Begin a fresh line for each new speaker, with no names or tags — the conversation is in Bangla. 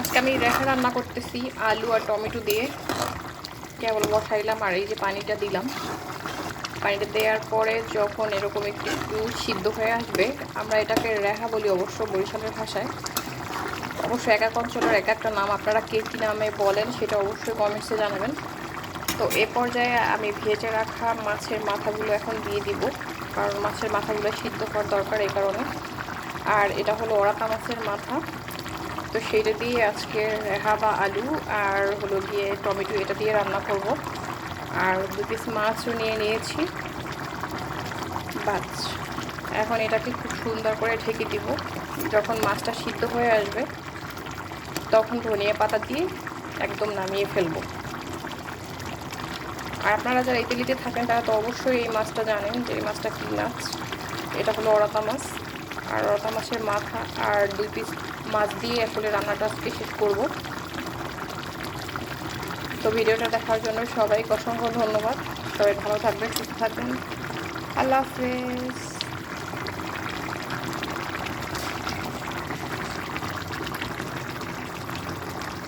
আজকে আমি রেখা রান্না করতেছি আলু আর টমেটো দিয়ে। কেবল বসাইলাম আর এই যে পানিটা দিলাম। পানিটা দেওয়ার পরে যখন এরকম একটু একটু সিদ্ধ হয়ে আসবে, আমরা এটাকে রেহা বলি অবশ্য বরিশালের ভাষায়। অবশ্য এক এক অঞ্চলের এক একটা নাম, আপনারা কে কী নামে বলেন সেটা অবশ্যই কমেন্টসে জানাবেন। তো এ পর্যায়ে আমি ভেজে রাখা মাছের মাথাগুলো এখন দিয়ে দিব, কারণ মাছের মাথাগুলো সিদ্ধ হওয়ার দরকার এই কারণে। আর এটা হলো ওরাতা মাছের মাথা। তো সেইটা দিয়ে আজকে রেহা বা আলু আর হলো গিয়ে টমেটো এটা দিয়ে রান্না করব। আর দু পিস মাছও নিয়ে নিয়েছি। বাস এখন এটাকে খুব সুন্দর করে ঢেকে দিব। যখন মাছটা সিদ্ধ হয়ে আসবে, তখন ধনিয়া পাতা দিয়ে একদম নামিয়ে ফেলব। আর আপনারা যারা ইতালিতে থাকেন, তারা তো অবশ্যই এই মাছটা জানেন যে এই মাছটা কী মাছ? এটা হলো অরাতা মাছ। আর অরাতা মাছের মাথা আর দুই পিস মাছ দিয়ে আসলে রান্নাটা আজকে শেষ করব। তো ভিডিওটা দেখার জন্য সবাইকে অসংখ্য ধন্যবাদ। সবাই ভালো থাকবেন, সুস্থ থাকবেন। আল্লাহ হাফেজ।